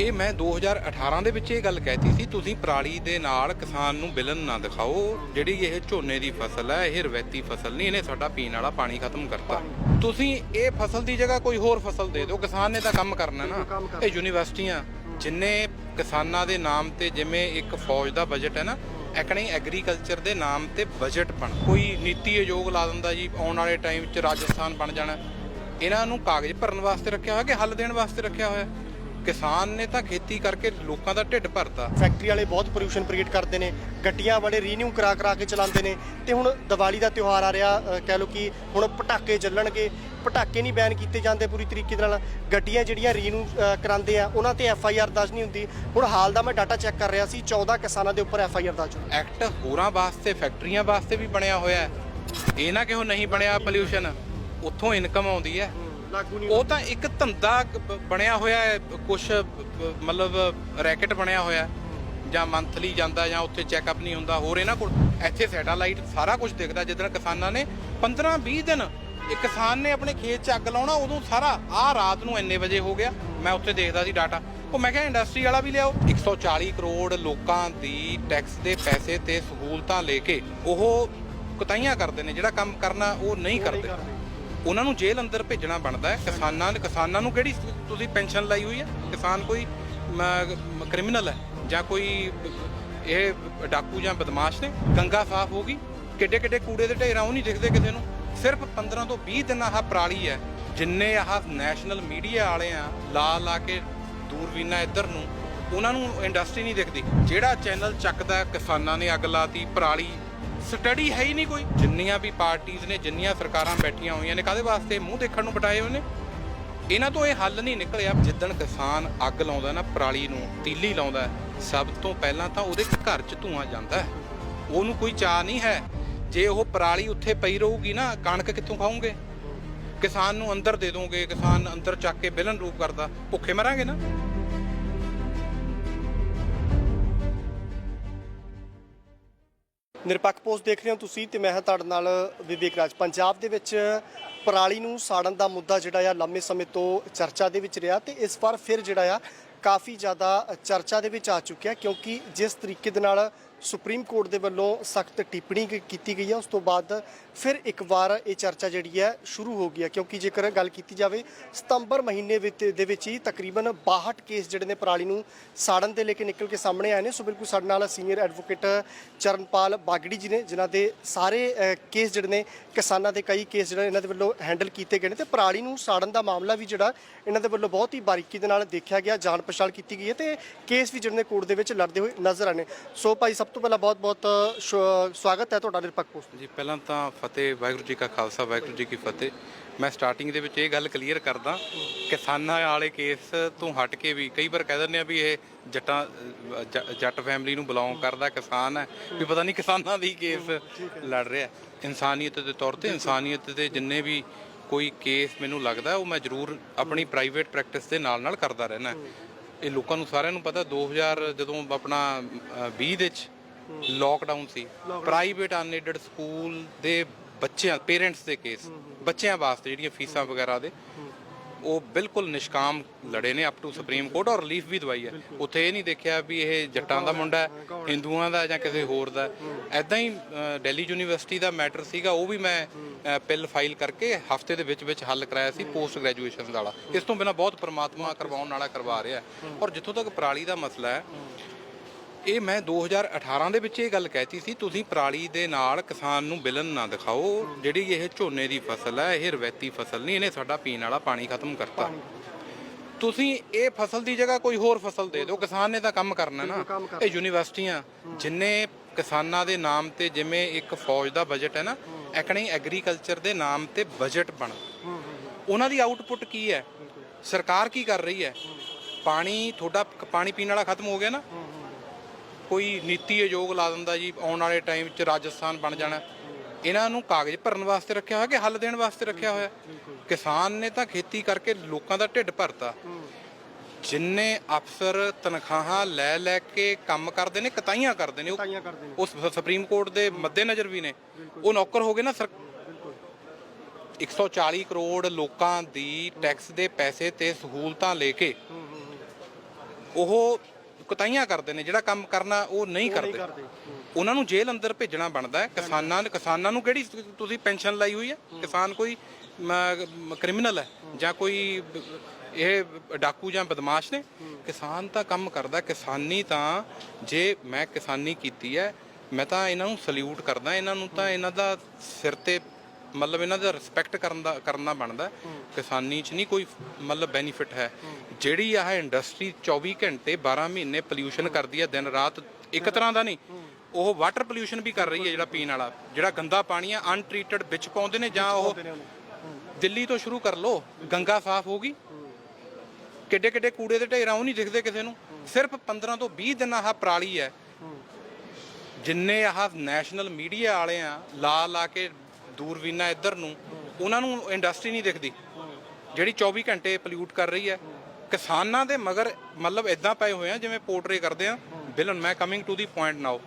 ਇਹ ਮੈਂ 2018 ਦੇ ਵਿੱਚ ਇਹ ਗੱਲ ਕਹਿਤੀ ਸੀ ਤੁਸੀਂ ਪਰਾਲੀ ਦੇ ਨਾਲ ਕਿਸਾਨ ਨੂੰ ਬਿਲਨ ਨਾ ਦਿਖਾਓ ਜਿਹੜੀ ਇਹ ਝੋਨੇ ਦੀ ਫਸਲ ਹੈ ਇਹ ਰਵੈਤੀ ਫਸਲ ਨਹੀਂ ਇਹਨੇ ਸਾਡਾ ਪੀਣ ਵਾਲਾ ਪਾਣੀ ਖਤਮ ਕਰਤਾ। ਤੁਸੀਂ ਇਹ ਫਸਲ ਦੀ ਜਗ੍ਹਾ ਕੋਈ ਹੋਰ ਫਸਲ ਦੇ ਦਿਓ ਕਿਸਾਨ ਨੇ ਤਾਂ ਕੰਮ ਕਰਨਾ ਨਾ। ਇਹ ਯੂਨੀਵਰਸਿਟੀਆਂ ਜਿੰਨੇ ਕਿਸਾਨਾਂ ਦੇ ਨਾਮ ਤੇ ਜਿਵੇਂ ਇੱਕ ਫੌਜ ਦਾ ਬਜਟ ਹੈ ਨਾ ਐਕਣੀ ਐਗਰੀਕਲਚਰ ਦੇ ਨਾਮ ਤੇ ਬਜਟ ਬਣ। ਕੋਈ ਨੀਤੀ ਆਯੋਗ ਲਾ ਦਿੰਦਾ ਜੀ ਆਉਣ ਵਾਲੇ ਟਾਈਮ 'ਚ ਰਾਜਸਥਾਨ ਬਣ ਜਾਣਾ। ਇਹਨਾਂ ਨੂੰ ਕਾਗਜ਼ ਭਰਨ ਵਾਸਤੇ ਰੱਖਿਆ ਹੋਇਆ ਕਿ ਹੱਲ ਦੇਣ ਵਾਸਤੇ ਰੱਖਿਆ ਹੋਇਆ? ਕਿਸਾਨ ਨੇ ਤਾਂ ਖੇਤੀ ਕਰਕੇ ਲੋਕਾਂ ਦਾ ਢਿੱਡ ਭਰਤਾ। ਫੈਕਟਰੀ ਵਾਲੇ ਬਹੁਤ ਪੋਲੂਸ਼ਨ ਕ੍ਰੀਏਟ ਕਰਦੇ ਨੇ ਗੱਡੀਆਂ ਬੜੇ ਰੀਨਿਊ ਕਰਾ ਕਰਾ ਕੇ ਚਲਾਉਂਦੇ ਨੇ। ਤੇ ਹੁਣ ਦੀਵਾਲੀ ਦਾ ਤਿਉਹਾਰ ਆ ਰਿਹਾ ਅ, ਕਹਿ ਲਓ ਕਿ ਹੁਣ ਪਟਾਕੇ ਚੱਲਣਗੇ। ਪਟਾਕੇ ਨਹੀਂ ਬੈਨ ਕੀਤੇ ਜਾਂਦੇ ਪੂਰੀ ਤਰੀਕੇ ਦੇ ਨਾਲ। ਗੱਡੀਆਂ ਜਿਹੜੀਆਂ ਰੀਨਿਊ ਕਰਾਉਂਦੇ ਆ ਉਹਨਾਂ ਤੇ ਐਫ ਆਈ ਆਰ ਦਰਜ ਨਹੀਂ ਹੁੰਦੀ। ਹੁਣ ਹਾਲ ਦਾ ਮੈਂ ਡਾਟਾ ਚੈੱਕ ਕਰ ਰਿਹਾ ਸੀ 14 ਕਿਸਾਨਾਂ ਦੇ ਉੱਪਰ ਐਫ ਆਈ ਆਰ ਦਰਜ ਹੋਈ ਐਕਟ ਹੋਰਾਂ ਵਾਸਤੇ ਫੈਕਟਰੀਆਂ ਵਾਸਤੇ ਵੀ ਬਣਿਆ ਹੋਇਆ ਹੈ। ਇਹ ਨਾ ਕਿਉਂ ਨਹੀਂ ਬਣਿਆ ਪੋਲਿਊਸ਼ਨ ਉੱਥੋਂ ਇਨਕਮ ਆਉਂਦੀ ਹੈ। ਲਾਗੂ ਨਹੀਂ ਉਹ ਤਾਂ ਇੱਕ ਧੰਦਾ ਬਣਿਆ ਹੋਇਆ ਹੈ ਕੁਝ ਮਤਲਬ ਰੈਕਟ ਬਣਿਆ ਹੋਇਆ ਹੈ। ਜਾਂ ਮੰਥਲੀ ਜਾਂਦਾ ਜਾਂ ਉੱਥੇ ਚੈੱਕਅਪ ਨਹੀਂ ਹੁੰਦਾ ਹੋਰ ਇਹਨਾਂ ਕੋਲ ਇੱਥੇ ਸੈਟੇਲਾਈਟ ਸਾਰਾ ਕੁਝ ਦਿਖਦਾ ਜਿੱਦਣ ਕਿਸਾਨਾਂ ਨੇ 15 20 ਦਿਨ ਇੱਕ ਕਿਸਾਨ ਨੇ ਆਪਣੇ ਖੇਤ 'ਚ ਅੱਗ ਲਾਉਣਾ ਉਦੋਂ ਸਾਰਾ ਆਹ ਰਾਤ ਨੂੰ ਇੰਨੇ ਵਜੇ ਹੋ ਗਿਆ ਮੈਂ ਉੱਥੇ ਦੇਖਦਾ ਸੀ ਡਾਟਾ। ਉਹ ਮੈਂ ਕਿਹਾ ਇੰਡਸਟਰੀ ਵਾਲਾ ਵੀ ਲਿਆਓ। 140 ਕਰੋੜ ਲੋਕਾਂ ਦੀ ਟੈਕਸ ਦੇ ਪੈਸੇ ਤੇ ਸਹੂਲਤਾਂ ਲੈ ਕੇ ਉਹ ਕੁਤਾਈਆਂ ਕਰਦੇ ਨੇ ਜਿਹੜਾ ਕੰਮ ਕਰਨਾ ਉਹ ਨਹੀਂ ਕਰਦੇ। ਉਹਨਾਂ ਨੂੰ ਜੇਲ੍ਹ ਅੰਦਰ ਭੇਜਣਾ ਬਣਦਾ ਹੈ। ਕਿਸਾਨਾਂ ਕਿਸਾਨਾਂ ਨੂੰ ਕਿਹੜੀ ਤੁਸੀਂ ਪੈਨਸ਼ਨ ਲਾਈ ਹੋਈ ਹੈ? ਕਿਸਾਨ ਕੋਈ ਕ੍ਰਿਮੀਨਲ ਹੈ ਜਾਂ ਕੋਈ ਇਹ ਡਾਕੂ ਜਾਂ ਬਦਮਾਸ਼ ਨੇ? ਗੰਗਾ ਸਾਫ਼ ਹੋ ਗਈ। ਕਿੱਡੇ ਕਿੱਡੇ ਕੂੜੇ ਦੇ ਢੇਰਾਂ ਉਹ ਨਹੀਂ ਦਿਖਦੇ ਕਿਸੇ ਨੂੰ। ਸਿਰਫ 15 ਤੋਂ 20 ਦਿਨ ਆਹ ਪਰਾਲੀ ਹੈ, ਜਿੰਨੇ ਆਹ ਨੈਸ਼ਨਲ ਮੀਡੀਆ ਵਾਲੇ ਆ, ਲਾ ਲਾ ਕੇ ਦੂਰਬੀਨਾਂ ਇੱਧਰ ਨੂੰ, ਉਹਨਾਂ ਨੂੰ ਇੰਡਸਟਰੀ ਨਹੀਂ ਦਿਖਦੀ। ਜਿਹੜਾ ਚੈਨਲ ਚੱਕਦਾ, ਕਿਸਾਨਾਂ ਨੇ ਅੱਗ ਲਾਤੀ, ਪਰਾਲੀ ਸਟੱਡੀ ਹੈ ਹੀ ਨਹੀਂ ਕੋਈ। ਜਿੰਨੀਆਂ ਵੀ ਪਾਰਟੀਆਂ ਨੇ, ਜਿੰਨੀਆਂ ਸਰਕਾਰਾਂ ਬੈਠੀਆਂ ਹੋਈਆਂ ਨੇ ਕਾਦੇ ਵਾਸਤੇ ਮੂੰਹ ਦੇਖਣ ਨੂੰ ਬਟਾਏ ਹੋਏ ਨੇ? ਇਹਨਾਂ ਤੋਂ ਇਹ ਹੱਲ ਨਹੀਂ ਨਿਕਲਿਆ। ਜਿੱਦਣ ਕਿਸਾਨ ਅੱਗ ਲਾਉਂਦਾ ਨਾ, ਪਰਾਲੀ ਨੂੰ ਤੀਲੀ ਲਾਉਂਦਾ, ਸਭ ਤੋਂ ਪਹਿਲਾਂ ਤਾਂ ਉਹਦੇ ਘਰ 'ਚ ਧੂਆਂ ਜਾਂਦਾ ਉਹਨੂੰ ਕੋਈ ਚਾਹ ਨਹੀਂ ਹੈ। ਜੇ ਉਹ ਪਰਾਲੀ ਉੱਥੇ ਪਈ ਰਹੂਗੀ ਨਾ, ਕਣਕ ਕਿੱਥੋਂ ਖਾਉਂਗੇ ਕਿਸਾਨ ਨੂੰ ਅੰਦਰ ਦੇ ਦੋਗੇ ਕਿਸਾਨ ਅੰਦਰ ਚੱਕ ਕੇ ਬਿਲਨ ਰੂਪ ਕਰਦਾ। ਭੁੱਖੇ ਮਰਾਂਗੇ ਨਾ? ਨਿਰਪੱਖ ਪੋਸਟ ਦੇਖ ਰਹੇ ਹੋ ਤੁਸੀਂ ਤੇ ਮੈਂ ਹਾਂ ਤੁਹਾਡੇ ਨਾਲ ਵਿਵੇਕ ਰਾਜ। ਪੰਜਾਬ ਦੇ ਵਿੱਚ ਪਰਾਲੀ ਨੂੰ ਸਾੜਨ ਦਾ ਮੁੱਦਾ ਜਿਹੜਾ ਆ ਲੰਮੇ ਸਮੇਂ ਤੋਂ ਚਰਚਾ ਦੇ ਵਿੱਚ ਰਿਹਾ ਤੇ ਇਸ ਵਾਰ ਫਿਰ ਜਿਹੜਾ ਆ ਕਾਫੀ ਜ਼ਿਆਦਾ ਚਰਚਾ ਦੇ ਵਿੱਚ ਆ ਚੁੱਕਿਆ ਕਿਉਂਕਿ ਜਿਸ ਤਰੀਕੇ ਦੇ ਨਾਲ ਸੁਪਰੀਮ ਕੋਰਟ ਦੇ ਵੱਲੋਂ ਸਖਤ ਟਿੱਪਣੀ ਕੀਤੀ ਗਈ ਹੈ ਉਸ ਤੋਂ ਬਾਅਦ ਫਿਰ ਇੱਕ ਵਾਰ ਇਹ ਚਰਚਾ ਜਿਹੜੀ ਹੈ ਸ਼ੁਰੂ ਹੋ ਗਈ ਹੈ, ਕਿਉਂਕਿ ਜੇਕਰ ਗੱਲ ਕੀਤੀ ਜਾਵੇ, ਸਤੰਬਰ ਮਹੀਨੇ ਵਿੱਚ, ਦੇ ਵਿੱਚ ਹੀ ਤਕਰੀਬਨ 62 ਕੇਸ ਜਿਹੜੇ ਨੇ ਪਰਾਲੀ ਨੂੰ ਸਾੜਨ ਦੇ ਲੈ ਕੇ ਨਿਕਲ ਕੇ ਸਾਹਮਣੇ ਆਏ ਨੇ। ਸੋ ਬਿਲਕੁਲ ਸਾਡੇ ਨਾਲ ਸੀਨੀਅਰ ਐਡਵੋਕੇਟ ਚਰਨਪਾਲ ਬਾਗੜੀ ਜੀ ਨੇ, ਜਿਨ੍ਹਾਂ ਦੇ ਸਾਰੇ ਕੇਸ ਜਿਹੜੇ ਨੇ, ਕਿਸਾਨਾਂ ਦੇ ਕਈ ਕੇਸ ਜਿਹੜੇ ਇਹਨਾਂ ਦੇ ਵੱਲੋਂ ਹੈਂਡਲ ਕੀਤੇ ਗਏ ਨੇ ਤੇ ਪਰਾਲੀ ਨੂੰ ਸਾੜਨ ਦਾ ਮਾਮਲਾ ਵੀ ਜਿਹੜਾ ਇਹਨਾਂ ਦੇ ਵੱਲੋਂ ਬਹੁਤ ਹੀ ਬਾਰੀਕੀ ਦੇ ਨਾਲ ਦੇਖਿਆ ਗਿਆ, ਜਾਣ ਪਛਾਣ ਕੀਤੀ ਗਈ ਹੈ ਤੇ ਕੇਸ ਵੀ ਜਿਹੜੇ ਨੇ ਕੋਰਟ ਦੇ ਵਿੱਚ ਲੜਦੇ ਹੋਏ ਨਜ਼ਰ ਆਨੇ ਸੋ ਭਾਈ, ਸਭ ਤੋਂ ਪਹਿਲਾਂ ਬਹੁਤ ਬਹੁਤ ਸਵਾਗਤ ਹੈ ਤੁਹਾਡਾ ਨਿਰਪੱਖ ਪੋਸਟ ਜੀ, ਪਹਿਲਾਂ ਤਾਂ ਫਤਿਹ ਵਾਹਿਗੁਰੂ ਜੀ ਕਾ ਖਾਲਸਾ ਵਾਹਿਗੁਰੂ ਜੀ ਕੀ ਫਤਿਹ। ਮੈਂ ਸਟਾਰਟਿੰਗ ਦੇ ਵਿੱਚ ਇਹ ਗੱਲ ਕਲੀਅਰ ਕਰਦਾ ਕਿਸਾਨਾਂ ਵਾਲੇ ਕੇਸ ਤੋਂ ਹਟ ਕੇ ਵੀ ਕਈ ਵਾਰ ਕਹਿ ਦਿੰਦੇ ਆ ਵੀ ਇਹ ਜੱਟਾਂ ਜੱਟ ਫੈਮਿਲੀ ਨੂੰ ਬਿਲੋਂਗ ਕਰਦਾ ਕਿਸਾਨ ਹੈ। ਵੀ ਪਤਾ ਨਹੀਂ ਕਿਸਾਨਾਂ ਦੀ ਕੇਸ ਲੜ ਰਿਹਾ ਇਨਸਾਨੀਅਤ ਦੇ ਤੌਰ ਤੇ ਇਨਸਾਨੀਅਤ ਦੇ ਜਿੰਨੇ ਵੀ ਕੋਈ ਕੇਸ ਮੈਨੂੰ ਲੱਗਦਾ ਉਹ ਮੈਂ ਜ਼ਰੂਰ ਆਪਣੀ ਪ੍ਰਾਈਵੇਟ ਪ੍ਰੈਕਟਿਸ ਦੇ ਨਾਲ ਨਾਲ ਕਰਦਾ ਰਹਿਣਾ ਇਹ ਲੋਕਾਂ ਨੂੰ ਸਾਰਿਆਂ ਨੂੰ ਪਤਾ 2000 ਜਦੋਂ ਆਪਣਾ ਅਹ, 20 ਦੇ ਵਿੱਚ ਲੋਕਡਾਊਨ ਸੀ ਪ੍ਰਾਈਵੇਟ ਅਨਏਡਡ ਸਕੂਲ ਦੇ ਬੱਚਿਆਂ ਪੇਰੈਂਟਸ ਦੇ ਕੇਸ ਬੱਚਿਆਂ ਵਾਸਤੇ ਜਿਹੜੀਆਂ ਫੀਸਾਂ ਵਗੈਰਾ ਦੇ ਉਹ ਬਿਲਕੁਲ ਨਿਸ਼ਕਾਮ ਲੜੇ ਨੇ ਅਪ ਟੂ ਸੁਪਰੀਮ ਕੋਰਟ ਔਰ ਰਿਲੀਫ ਵੀ ਦਵਾਈ ਹੈ। ਉੱਥੇ ਇਹ ਨਹੀਂ ਦੇਖਿਆ ਵੀ ਇਹ ਜੱਟਾਂ ਦਾ ਮੁੰਡਾ ਹੈ ਹਿੰਦੂਆਂ ਦਾ ਜਾਂ ਕਿਸੇ ਹੋਰ ਦਾ। ਐਦਾਂ ਹੀ ਦਿੱਲੀ ਯੂਨੀਵਰਸਿਟੀ ਦਾ ਮੈਟਰ ਸੀਗਾ ਉਹ ਵੀ ਮੈਂ ਪਿੱਲ ਫਾਈਲ ਕਰਕੇ ਹਫ਼ਤੇ ਦੇ ਵਿੱਚ ਵਿੱਚ ਹੱਲ ਕਰਾਇਆ ਸੀ ਪੋਸਟ ਗ੍ਰੈਜੂਏਸ਼ਨ ਵਾਲਾ। ਇਸ ਤੋਂ ਬਿਨਾ ਬਹੁਤ ਪ੍ਰਮਾਤਮਾ ਕਰਵਾਉਣ ਵਾਲਾ ਕਰਵਾ ਰਿਹਾ ਔਰ ਜਿੱਥੋਂ ਤੱਕ ਪਰਾਲੀ ਦਾ ਮਸਲਾ ਹੈ। ਇਹ ਮੈਂ 2018 ਦੇ ਵਿੱਚ ਇਹ ਗੱਲ ਕਹਿਤੀ ਸੀ ਤੁਸੀਂ ਪਰਾਲੀ ਦੇ ਨਾਲ ਕਿਸਾਨ ਨੂੰ ਬਿਲਨ ਨਾ ਦਿਖਾਓ। ਜਿਹੜੀ ਇਹ ਝੋਨੇ ਦੀ ਫਸਲ ਹੈ ਇਹ ਰਵੈਤੀ ਫਸਲ ਨਹੀਂ ਇਹਨੇ ਸਾਡਾ ਪੀਣ ਵਾਲਾ ਪਾਣੀ ਖਤਮ ਕਰਤਾ। ਤੁਸੀਂ ਇਹ ਫਸਲ ਦੀ ਜਗ੍ਹਾ ਕੋਈ ਹੋਰ ਫਸਲ ਦੇ ਦਿਓ ਕਿਸਾਨ ਨੇ ਤਾਂ ਕੰਮ ਕਰਨਾ ਨਾ। ਇਹ ਯੂਨੀਵਰਸਿਟੀਆਂ ਜਿੰਨੇ ਕਿਸਾਨਾਂ ਦੇ ਨਾਮ ਤੇ ਜਿਵੇਂ ਇੱਕ ਫੌਜ ਦਾ ਬਜਟ ਹੈ ਨਾ ਐਕਣੀ ਐਗਰੀਕਲਚਰ ਦੇ ਨਾਮ ਤੇ ਬਜਟ ਬਣ। ਉਹਨਾਂ ਦੀ ਆਊਟਪੁੱਟ ਕੀ ਹੈ? ਸਰਕਾਰ ਕੀ ਕਰ ਰਹੀ ਹੈ? ਪਾਣੀ ਤੁਹਾਡਾ ਪਾਣੀ ਪੀਣ ਵਾਲਾ ਖਤਮ ਹੋ ਗਿਆ ਨਾ। ਕੋਈ ਨੀਤੀ ਆਯੋਗ ਲਾ ਦਿੰਦਾ ਜੀ ਆਉਣ ਵਾਲੇ ਟਾਈਮ 'ਚ ਰਾਜਸਥਾਨ ਬਣ ਜਾਣਾ। ਇਹਨਾਂ ਨੂੰ ਕਾਗਜ਼ ਭਰਨ ਵਾਸਤੇ ਰੱਖਿਆ ਹੋਇਆ ਕਿ ਹੱਲ ਦੇਣ ਵਾਸਤੇ ਰੱਖਿਆ ਹੋਇਆ? ਕਿਸਾਨ ਨੇ ਤਾਂ ਖੇਤੀ ਕਰਕੇ ਲੋਕਾਂ ਦਾ ਢਿੱਡ ਭਰਤਾ। ਜਿੰਨੇ ਅਫਸਰ ਤਨਖਾਹਾਂ ਲੈ ਲੈ ਕੇ ਕੰਮ ਕਰਦੇ ਨੇ ਕਤਾਈਆਂ ਕਰਦੇ ਨੇ ਉਹ ਸੁਪਰੀਮ ਕੋਰਟ ਦੇ ਮੱਦੇਨਜ਼ਰ ਵੀ ਨੇ। ਉਹ ਨੌਕਰ ਹੋ ਗਏ ਨਾ ਸਰ 140 ਕਰੋੜ ਲੋਕਾਂ ਦੀ ਟੈਕਸ ਦੇ ਪੈਸੇ ਤੇ ਸਹੂਲਤਾਂ ਲੈ ਕੇ। ਉਹ ਕੁਤਾਈਆਂ ਕਰਦੇ ਨੇ ਜਿਹੜਾ ਕੰਮ ਕਰਨਾ ਉਹ ਨਹੀਂ ਕਰਦੇ। ਉਹਨਾਂ ਨੂੰ ਜੇਲ੍ਹ ਅੰਦਰ ਭੇਜਣਾ ਬਣਦਾ ਹੈ। ਕਿਸਾਨਾਂ ਕਿਸਾਨਾਂ ਨੂੰ ਕਿਹੜੀ ਤੁਸੀਂ ਪੈਨਸ਼ਨ ਲਾਈ ਹੋਈ ਹੈ? ਕਿਸਾਨ ਕੋਈ ਕ੍ਰਿਮੀਨਲ ਹੈ ਜਾਂ ਕੋਈ ਇਹ ਡਾਕੂ ਜਾਂ ਬਦਮਾਸ਼ ਨੇ? ਕਿਸਾਨ ਤਾਂ ਕੰਮ ਕਰਦਾ ਕਿਸਾਨੀ ਤਾਂ ਜੇ ਮੈਂ ਕਿਸਾਨੀ ਕੀਤੀ ਹੈ ਮੈਂ ਤਾਂ ਇਹਨਾਂ ਨੂੰ ਸਲੂਟ ਕਰਦਾ ਇਹਨਾਂ ਨੂੰ ਤਾਂ ਇਹਨਾਂ ਦਾ ਸਿਰ ਤੇ ਮਤਲਬ ਇਹਨਾਂ ਦਾ ਰਿਸਪੈਕਟ ਕਰਨ ਦਾ ਕਰਨਾ ਬਣਦਾ ਹੈ। ਕਿਸਾਨੀ 'ਚ ਨਹੀਂ ਕੋਈ ਮਤਲਬ ਬੈਨੀਫਿਟ ਹੈ। ਜਿਹੜੀ ਆਹ ਇੰਡਸਟਰੀ 24 ਘੰਟੇ 12 ਮਹੀਨੇ ਪੋਲਿਊਸ਼ਨ ਕਰਦੀ ਹੈ ਦਿਨ ਰਾਤ ਇੱਕ ਤਰ੍ਹਾਂ ਦਾ ਨਹੀਂ। ਉਹ ਵਾਟਰ ਪੋਲਿਊਸ਼ਨ ਵੀ ਕਰ ਰਹੀ ਹੈ ਜਿਹੜਾ ਪੀਣ ਵਾਲਾ। ਜਿਹੜਾ ਗੰਦਾ ਪਾਣੀ ਹੈ ਅਨਟ੍ਰੀਟਡ ਵਿੱਚ ਪਾਉਂਦੇ ਨੇ ਜਾਂ ਉਹ ਦਿੱਲੀ ਤੋਂ ਸ਼ੁਰੂ ਕਰ ਲਓ ਗੰਗਾ ਸਾਫ਼ ਹੋਗੀ ਕਿੱਡੇ ਕਿੱਡੇ ਕੂੜੇ ਦੇ ਢੇਰਾਂ ਉਹ ਨਹੀਂ ਦਿਖਦੇ ਕਿਸੇ ਨੂੰ। ਸਿਰਫ 15 ਤੋਂ 20 ਦਿਨ ਆਹ ਪਰਾਲੀ ਹੈ। ਜਿੰਨੇ ਆਹ ਨੈਸ਼ਨਲ ਮੀਡੀਆ ਵਾਲੇ ਆ ਲਾ ਲਾ ਕੇ ਦੂਰਬੀਨਾਂ ਇੱਧਰ ਨੂੰ ਉਹਨਾਂ ਨੂੰ ਇੰਡਸਟਰੀ ਨਹੀਂ ਦਿਖਦੀ। ਜਿਹੜੀ 24 ਘੰਟੇ ਪੋਲਿਊਟ ਕਰ ਰਹੀ ਹੈ। ਕਿਸਾਨਾਂ ਦੇ ਮਗਰ ਮਤਲਬ ਇਦਾਂ ਪਏ ਹੋਏ ਆ ਜਿਵੇਂ ਪੋਰਟਰੇ ਕਰਦੇ ਆ। ਬਿਲਨ ਮੈਂ coming to the point now